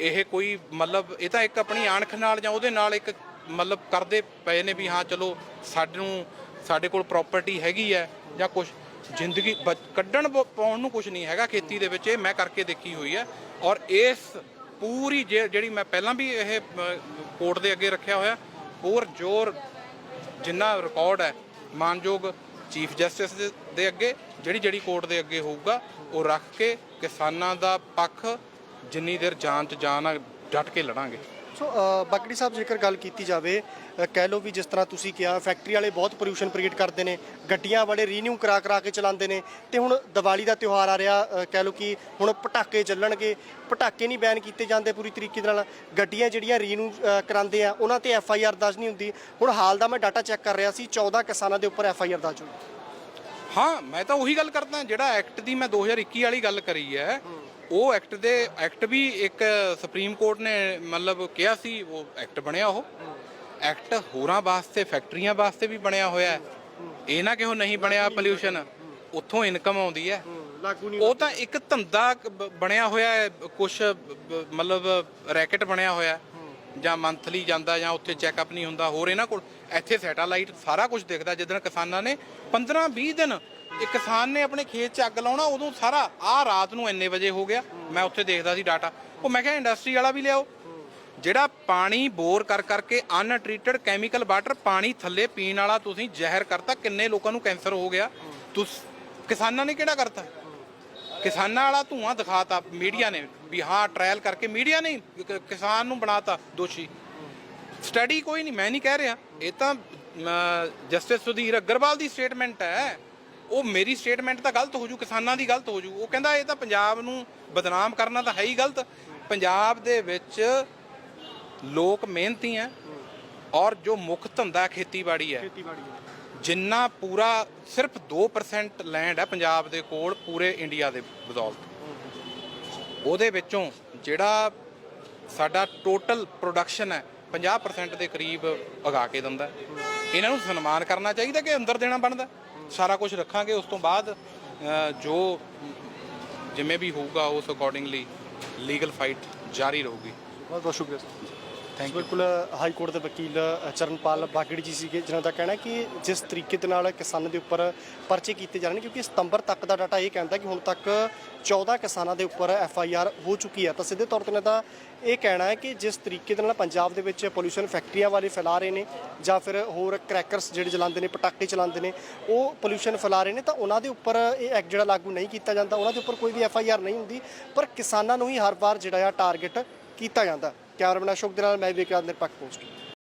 ਇਹ ਕੋਈ ਮਤਲਬ ਇਹ ਤਾਂ ਇੱਕ ਆਪਣੀ ਆਣਖ ਨਾਲ ਜਾਂ ਉਹਦੇ ਨਾਲ ਇੱਕ ਮਤਲਬ ਕਰਦੇ ਪਏ ਨੇ ਵੀ ਹਾਂ ਚਲੋ ਸਾਨੂੰ ਸਾਡੇ ਕੋਲ ਪ੍ਰਾਪਰਟੀ ਹੈਗੀ ਹੈ ਜਾਂ ਕੁਝ ਜ਼ਿੰਦਗੀ ਬਚ- ਕੱਢਣ ਪ- ਪਾਉਣ ਨੂੰ ਕੁਝ ਨਹੀਂ ਹੈਗਾ ਖੇਤੀ ਦੇ ਵਿੱਚ, ਇਹ ਮੈਂ ਕਰਕੇ ਦੇਖੀ ਹੋਈ ਹੈ। ਔਰ ਇਸ ਪੂਰੀ ਜੇ- ਜਿਹੜੀ ਮੈਂ ਪਹਿਲਾਂ ਵੀ ਇਹ ਕੋਰਟ ਦੇ ਅੱਗੇ ਰੱਖਿਆ ਹੋਇਆ ਪੂਰ ਜ਼ੋਰ ਜਿੰਨਾ ਰਿਕਾਰਡ ਹੈ, ਮਾਨਯੋਗ ਚੀਫ ਜਸਟਿਸ ਦੇ- ਅੱਗੇ, ਜਿਹੜੀ ਜਿਹੜੀ ਕੋਰਟ ਦੇ ਅੱਗੇ ਹੋਊਗਾ, ਉਹ ਰੱਖ ਕੇ ਕਿਸਾਨਾਂ ਦਾ ਪੱਖ ਜਿੰਨੀ ਦੇਰ ਜਾਨ ਚ ਜਾਨ ਆ, ਡਟ ਕੇ ਲੜਾਂਗੇ। ਸੋ ਅ, ਬਾਗੜੀ ਸਾਹਿਬ ਜੇਕਰ ਗੱਲ ਕੀਤੀ ਜਾਵੇ ਕਹਿ ਲਓ ਵੀ ਜਿਸ ਤਰ੍ਹਾਂ ਤੁਸੀਂ ਕਿਹਾ ਫੈਕਟਰੀ ਵਾਲੇ ਬਹੁਤ ਪੋਲੂਸ਼ਨ ਕ੍ਰੀਏਟ ਕਰਦੇ ਨੇ ਗੱਡੀਆਂ ਵਾਲੇ ਰੀਨਿਊ ਕਰਾ ਕਰਾ ਕੇ ਚਲਾਉਂਦੇ ਨੇ ਤੇ ਹੁਣ ਦੀਵਾਲੀ ਦਾ ਤਿਉਹਾਰ ਆ ਰਿਹਾ ਕਹਿ ਲਓ ਕਿ ਹੁਣ ਪਟਾਕੇ ਚੱਲਣਗੇ ਪਟਾਕੇ ਨਹੀਂ ਬੈਨ ਕੀਤੇ ਜਾਂਦੇ ਪੂਰੀ ਤਰੀਕੇ ਦੇ ਨਾਲ ਗੱਡੀਆਂ ਜਿਹੜੀਆਂ ਰੀਨਿਊ ਕਰਾਉਂਦੇ ਆ ਉਹਨਾਂ ਤੇ ਐਫ ਆਈ ਆਰ ਦਰਜ ਨਹੀਂ ਹੁੰਦੀ। ਹੁਣ ਹਾਲ ਦਾ ਮੈਂ ਡਾਟਾ ਚੈੱਕ ਕਰ ਰਿਹਾ ਸੀ 14 ਕਿਸਾਨਾਂ ਦੇ ਉੱਪਰ ਐਫ ਆਈ ਆਰ ਦਰਜ ਹੋਈ। ਹਾਂ ਮੈਂ ਤਾਂ ਉਹੀ ਗੱਲ ਕਰਦਾ ਜਿਹੜਾ ਐਕਟ ਦੀ ਮੈਂ 2021 ਵਾਲੀ ਗੱਲ ਕਰੀ ਹੈ। ਉਹ ਐਕਟ ਦੇ ਐਕਟ ਵੀ ਇੱਕ ਸੁਪਰੀਮ ਕੋਰਟ ਨੇ ਮਤਲਬ ਕਿਹਾ ਸੀ ਉਹ ਐਕਟ ਬਣਿਆ ਉਹ। ਐਕਟ ਹੋਰਾਂ ਵਾਸਤੇ ਫੈਕਟਰੀਆਂ ਵਾਸਤੇ ਵੀ ਬਣਿਆ ਹੋਇਆ ਹੈ। ਇਹ ਨਾ ਕਿ ਉਹ ਨਹੀਂ ਬਣਿਆ ਪੋਲਿਊਸ਼ਨ ਉੱਥੋਂ ਇਨਕਮ ਆਉਂਦੀ ਹੈ। ਉਹ ਤਾਂ ਇੱਕ ਧੰਦਾ ਬਣਿਆ ਹੋਇਆ ਹੈ ਕੁਝ ਮਤਲਬ ਰੈਕਟ ਬਣਿਆ ਹੋਇਆ। ਜਾਂ ਮੰਥਲੀ ਜਾਂਦਾ ਜਾਂ ਉੱਥੇ ਚੈੱਕਅਪ ਨਹੀਂ ਹੁੰਦਾ ਹੋਰ ਇਹਨਾਂ ਕੋਲ ਇੱਥੇ ਸੈਟੇਲਾਈਟ ਸਾਰਾ ਕੁਝ ਦਿਖਦਾ ਜਿੱਦਣ ਕਿਸਾਨਾਂ ਨੇ 15 20 ਦਿਨ ਇੱਕ ਕਿਸਾਨ ਨੇ ਆਪਣੇ ਖੇਤ 'ਚ ਅੱਗ ਲਾਉਣਾ, ਉਦੋਂ ਸਾਰਾ ਆਹ ਰਾਤ ਨੂੰ ਇੰਨੇ ਵਜੇ ਹੋ ਗਿਆ। ਮੈਂ ਉੱਥੇ ਦੇਖਦਾ ਸੀ ਡਾਟਾ। ਉਹ ਮੈਂ ਕਿਹਾ, ਇੰਡਸਟਰੀ ਵਾਲਾ ਵੀ ਲਿਆਓ। ਜਿਹੜਾ ਪਾਣੀ ਬੋਰ ਕਰ ਕਰਕੇ ਅਨਟ੍ਰੀਟਡ ਕੈਮੀਕਲ ਵਾਟਰ ਪਾਣੀ ਥੱਲੇ ਪੀਣ ਵਾਲਾ ਤੁਸੀਂ ਜ਼ਹਿਰ ਕਰਤਾ, ਕਿੰਨੇ ਲੋਕਾਂ ਨੂੰ ਕੈਂਸਰ ਹੋ ਗਿਆ। ਤੁਸ, ਕਿਸਾਨਾਂ ਨੇ ਕਿਹੜਾ ਕਰਤਾ? ਕਿਸਾਨਾਂ ਵਾਲਾ ਧੂਆਂ ਦਿਖਾਤਾ ਮੀਡੀਆ ਨੇ ਵੀ ਹਾਂ ਟ੍ਰਾਇਲ ਕਰਕੇ ਮੀਡੀਆ ਨੇ ਕਿਸਾਨ ਨੂੰ ਬਣਾਤਾ ਦੋਸ਼ੀ। ਸਟੱਡੀ ਕੋਈ ਨਹੀਂ, ਮੈਂ ਨਹੀਂ ਕਹਿ ਰਿਹਾ। ਇਹ ਤਾਂ ਜਸਟਿਸ ਸੁਧੀਰ ਅਗਰਵਾਲ ਦੀ ਸਟੇਟਮੈਂਟ ਹੈ। ਉਹ ਮੇਰੀ ਸਟੇਟਮੈਂਟ ਤਾਂ ਗਲਤ ਹੋ ਜੂ ਕਿਸਾਨਾਂ ਦੀ ਗਲਤ ਹੋ ਜੂ। ਉਹ ਕਹਿੰਦਾ ਇਹ ਤਾਂ ਪੰਜਾਬ ਨੂੰ ਬਦਨਾਮ ਕਰਨਾ ਤਾਂ ਹੈ ਹੀ ਗਲਤ। ਪੰਜਾਬ ਦੇ ਵਿੱਚ ਲੋਕ ਮਿਹਨਤੀ ਹੈ ਔਰ ਜੋ ਮੁੱਖ ਧੰਦਾ ਖੇਤੀਬਾੜੀ ਹੈ ਜਿੰਨਾ ਪੂਰਾ ਸਿਰਫ 2% ਲੈਂਡ ਹੈ ਪੰਜਾਬ ਦੇ ਕੋਲ ਪੂਰੇ ਇੰਡੀਆ ਦੇ ਬਦੌਲਤ। ਉਹਦੇ ਵਿੱਚੋਂ ਜਿਹੜਾ ਸਾਡਾ ਟੋਟਲ ਪ੍ਰੋਡਕਸ਼ਨ ਹੈ 50% ਦੇ ਕਰੀਬ ਉਗਾ ਕੇ ਦਿੰਦਾ। ਇਹਨਾਂ ਨੂੰ ਸਨਮਾਨ ਕਰਨਾ ਚਾਹੀਦਾ ਕਿ ਅੰਦਰ ਦੇਣਾ ਬਣਦਾ? ਸਾਰਾ ਕੁਝ ਰੱਖਾਂਗੇ, ਉਸ ਤੋਂ ਬਾਅਦ ਜੋ ਜਿਵੇਂ ਵੀ ਹੋਊਗਾ, ਉਸ ਅਕੋਰਡਿੰਗਲੀ ਲੀਗਲ ਫਾਈਟ ਜਾਰੀ ਰਹੂਗੀ। ਬਹੁਤ ਬਹੁਤ ਸ਼ੁਕਰੀਆ ਸਰ ਬਿਲਕੁਲ ਹਾਈ ਕੋਰਟ ਦੇ ਵਕੀਲ ਚਰਨਪਾਲ ਬਾਗੜੀ ਜੀ ਸੀਗੇ, ਜਿਨ੍ਹਾਂ ਦਾ ਕਹਿਣਾ ਕਿ ਜਿਸ ਤਰੀਕੇ ਦੇ ਨਾਲ ਕਿਸਾਨਾਂ ਦੇ ਉੱਪਰ ਪਰਚੇ ਕੀਤੇ ਜਾ ਰਹੇ ਨੇ, ਕਿਉਂਕਿ ਸਤੰਬਰ ਤੱਕ ਦਾ ਡਾਟਾ ਇਹ ਕਹਿੰਦਾ ਕਿ ਹੁਣ ਤੱਕ 14 ਕਿਸਾਨਾਂ ਦੇ ਉੱਪਰ ਐਫ ਆਈ ਆਰ ਹੋ ਚੁੱਕੀ ਹੈ। ਤਾਂ ਸਿੱਧੇ ਤੌਰ ਤੇ ਇਹਨਾਂ ਦਾ ਇਹ ਕਹਿਣਾ ਹੈ ਕਿ ਜਿਸ ਤਰੀਕੇ ਦੇ ਨਾਲ ਪੰਜਾਬ ਦੇ ਵਿੱਚ ਪੋਲੂਸ਼ਨ ਫੈਕਟਰੀਆਂ ਵਾਲੇ ਫੈਲਾ ਰਹੇ ਨੇ, ਜਾਂ ਫਿਰ ਹੋਰ ਕ੍ਰੈਕਰਸ ਜਿਹੜੇ ਜਲਾਉਂਦੇ ਨੇ, ਪਟਾਕੇ ਚਲਾਉਂਦੇ ਨੇ, ਉਹ ਪੋਲੂਸ਼ਨ ਫੈਲਾ ਰਹੇ ਨੇ, ਤਾਂ ਉਹਨਾਂ ਦੇ ਉੱਪਰ ਇਹ ਐਕਟ ਜਿਹੜਾ ਲਾਗੂ ਨਹੀਂ ਕੀਤਾ ਜਾਂਦਾ, ਉਹਨਾਂ ਦੇ ਉੱਪਰ ਕੋਈ ਵੀ ਐਫ ਆਈ ਆਰ ਨਹੀਂ ਹੁੰਦੀ, ਪਰ ਕਿਸਾਨਾਂ ਨੂੰ ਹੀ ਹਰ ਵਾਰ ਜਿਹੜਾ ਆ ਟਾਰਗੇਟ ਕੀਤਾ ਜਾਂਦਾ। ਕੈਮਰਾਮੈਨ ਅਸ਼ੋਕ ਦੇ ਨਾਲ ਮੈਂ ਵਿਕਾਸ ਨਿਰਪੱਖ ਪੋਸਟ